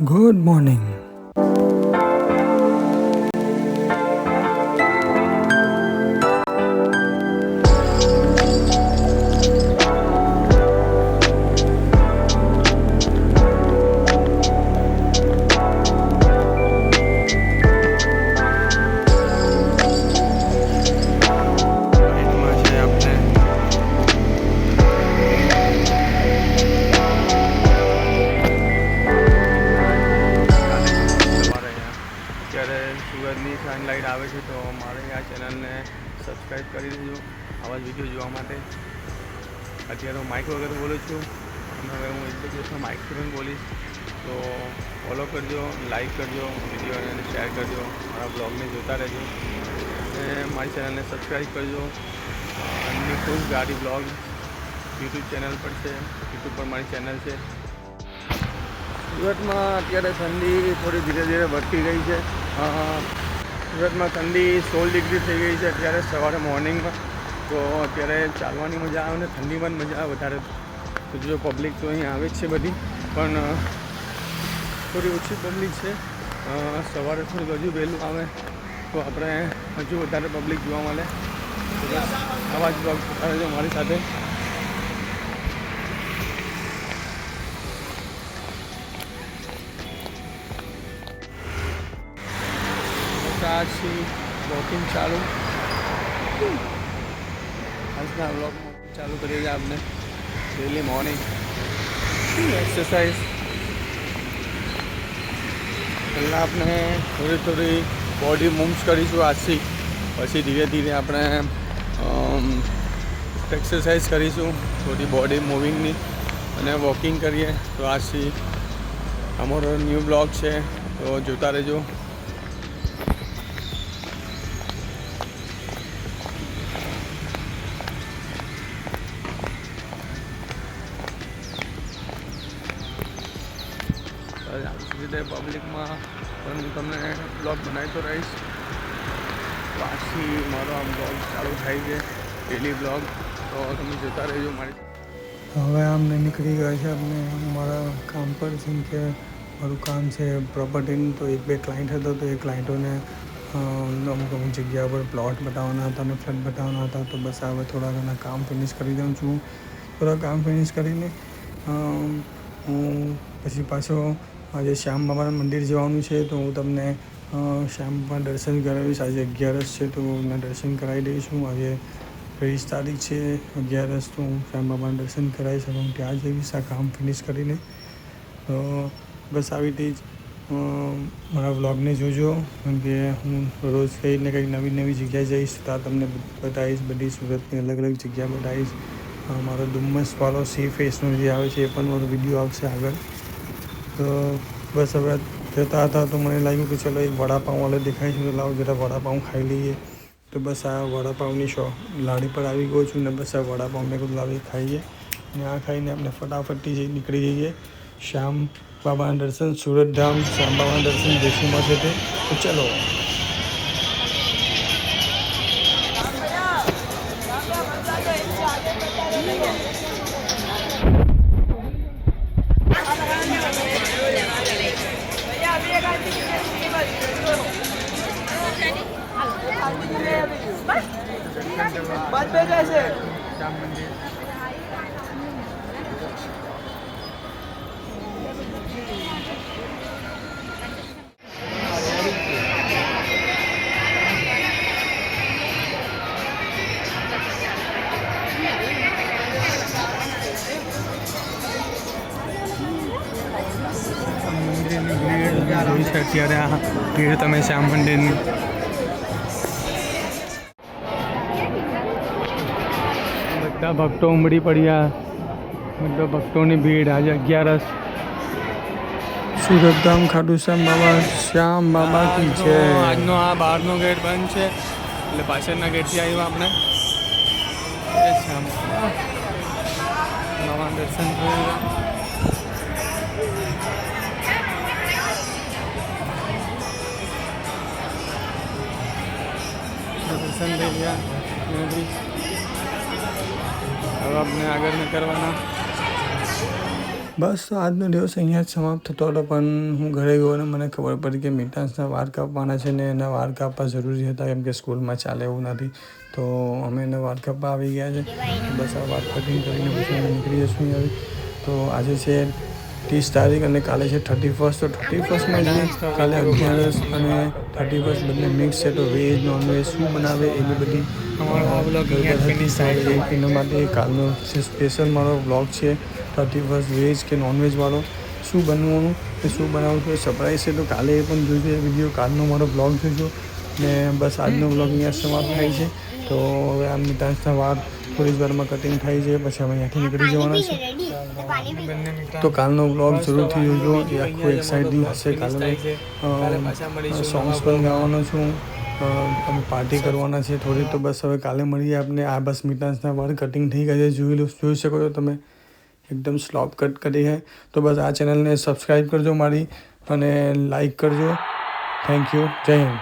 Good morning અત્યારે સુરતની sunlight આવે છે તો મારે આ ચેનલને સબસ્ક્રાઈબ કરી દેજો. આવા જ વીડિયો જોવા માટે. અત્યારે હું માઇક વગર બોલું છું. અને હવે હું એક દિવસમાં માઇકથી પણ બોલીશ. તો ફોલો કરજો લાઈક કરજો વિડીયોને અને શેર કરજો. મારા બ્લોગને જોતા રહેજો. અને મારી ચેનલને સબસ્ક્રાઈબ કરજો. નિકુંજ ગાડી બ્લોગ યુટ્યુબ ચેનલ પર છે. યુટ્યુબ પર મારી ચેનલ છે. સુરતમાં અત્યારે ઠંડી થોડી ધીરે ધીરે વધતી ગઈ છે. સુરતમાં ઠંડી સોળ ડિગ્રી થઈ ગઈ છે અત્યારે સવારે મોર્નિંગમાં. તો અત્યારે ચાલવાની મજા આવે ને ઠંડીમાં જ મજા આવે વધારે. તો જો પબ્લિક તો અહીં આવે જ છે બધી. પણ થોડી ઓછી પબ્લિક છે. સવારે થોડુંક હજુ વહેલું આવે. તો આપણે હજુ વધારે પબ્લિક જોવા મળે. આવા જ બ્લોગ રહેજો મારી સાથે. આજથી વોકિંગ ચાલુ. આજના બ્લોગમાં ચાલુ કરીએ છીએ આપણે ડેલી મોર્નિંગ એક્સરસાઇઝ પહેલાં આપણે થોડી થોડી બોડી મૂવ્સ કરીશું આજથી. પછી ધીરે ધીરે આપણે એક્સરસાઇઝ કરીશું, થોડી બોડી મૂવિંગની અને વોકિંગ કરીએ. તો આજથી અમારો ન્યૂ બ્લોગ છે. તો જોતા રહેજો. રીતે પબ્લિકમાં પણ હું તમને બ્લોગ બનાવતો રહીશ. પાછી મારો આમ બ્લોગ ચાલુ થાય છે ડેલી બ્લોગ તો તમે જોતા રહેજો મારી હવે આમને નીકળી ગયા છે અમને મારા કામ પર, જેમ કે મારું કામ છે પ્રોપર્ટીનું તો એક બે ક્લાયન્ટ હતો, તો એ ક્લાયન્ટોને અમુક અમુક જગ્યા પર પ્લોટ બતાવવાના હતા અને ફ્લેટ બતાવવાના હતા. તો બસ હવે થોડા ઘણા કામ ફિનિશ કરી દઉં છું. થોડા કામ ફિનિશ કરીને હું પછી પાછો આજે શ્યામ બાબાના મંદિર જવાનું છે, તો હું તમને શ્યામ બાબા દર્શન કરાવીશ. આજે અગિયારસ છે, તો હું દર્શન કરાવી દઈશું. આજે ત્રેવીસ તારીખ છે, અગિયારસ, તો હું શ્યામ બાબાના દર્શન કરાવીશ અને હું ત્યાં જઈશ, આ કામ ફિનિશ કરીને. તો બસ આવી રીતે જ મારા વ્લોગને જોજો. કારણ કે હું રોજ કંઈક ને કંઈક નવી નવી જગ્યાએ જઈશ ત્યાં તમને બતાવીશ, બધી સુરતની અલગ અલગ જગ્યા બતાવીશ. મારો મારો ડુમ્મસવાળો સી ફેસનો જે આવે છે, એ પણ મારો વીડિયો આવશે આગળ. તો બસ હવે જતા હતા તો મને લાગ્યું કે ચલો એક વડાપાઉં વાળો દેખાય છે, તો લાવો જરા વડાપાઉં ખાઈ લઈએ. તો બસ આ વડાપાઉંની શો, લાડી પર આવી ગયો છું ને બસ આ વડાપાઉં મેં કીધું લાવી ખાઈએ. અને આ ખાઈને આપણે ફટાફટથી જઈ નીકળી જઈએ. શ્યામ બાબાના દર્શન સુરત ધામ શ્યામ બાબાના દર્શન જઈશું છે તે તો ચલો શ્યામ મંદિર મંદિરની છે અત્યારે આ ભીડ તમે શ્યામ મંદિરની બધા ભક્તો ઉમડી પડ્યા. બધા ભક્તોની ભીડ. આજે અગિયારસ સુરતધામ ખાડુ શ્યામ બાબા શ્યામ બાબા કી છે આજનો આ બહારનો ગેટ બંધ છે. એટલે પાછળના ગેટથી આવ્યા આપણે. શ્યામ બાબા. દર્શન કર્યા હવે આગળ આગળ કરવાના? બસ આજનો દિવસ અહીંયા જ સમાપ્ત થતો હતો, પણ હું ઘરે ગયો અને મને ખબર પડી કે મિતાંશના વાળ કાપવાના છે ને એના વાળ કાપવા જરૂરી હતા, કેમ કે સ્કૂલમાં ચાલે એવું નથી. તો અમે એને વાળ કાપવા આવી ગયા છે. બસ, આ વાત કટિંગ કરીને પછી નીકળી જશું અહીંયાથી તો આજે છે ત્રીસ તારીખ અને કાલે છે થર્ટી ફર્સ્ટ તો થર્ટી ફર્સ્ટમાં જે કાલે અગિયારસ અને થર્ટી ફર્સ્ટ બંને મિક્સ છે તો વેજ નોનવેજ શું બનાવે એની બધી એના માટે કાલનો સ્પેશિયલ મારો બ્લોગ છે થર્ટી ફર્સ્ટ વેજ કે નોનવેજવાળો શું બનવાનું કે શું બનાવવું છે સરપ્રાઈઝ છે. તો કાલે એ પણ જોઈજો એ વીડિયો કાલનો મારો બ્લોગ જોજો. ને બસ આજનો બ્લોગ અહીંયા સમાપ્ત થાય છે. તો હવે આ મિતાંશના વાર થોડી વારમાં કટિંગ થાય છે પછી અમે અહીંયાથી નીકળી જવાના છે તો કાલનો બ્લોગ જરૂરથી જોજો એ આખું એક્સાઇટિંગ હશે કાલે સોંગ્સ પણ ગાવાનો છું. અમે પાર્ટી કરવાના છે થોડી તો બસ હવે કાલે મળીએ આપણે આ બસ મિતાંશના વાળ કટિંગ થઈ ગયા છે. જોઈ લો જોઈ શકો છો તમે. એકદમ સ્લોપ કટ કરી છે. તો બસ આ ચેનલને સબસ્ક્રાઈબ કરજો મારી અને લાઈક કરજો. થેન્ક યુ જય હિન્દ.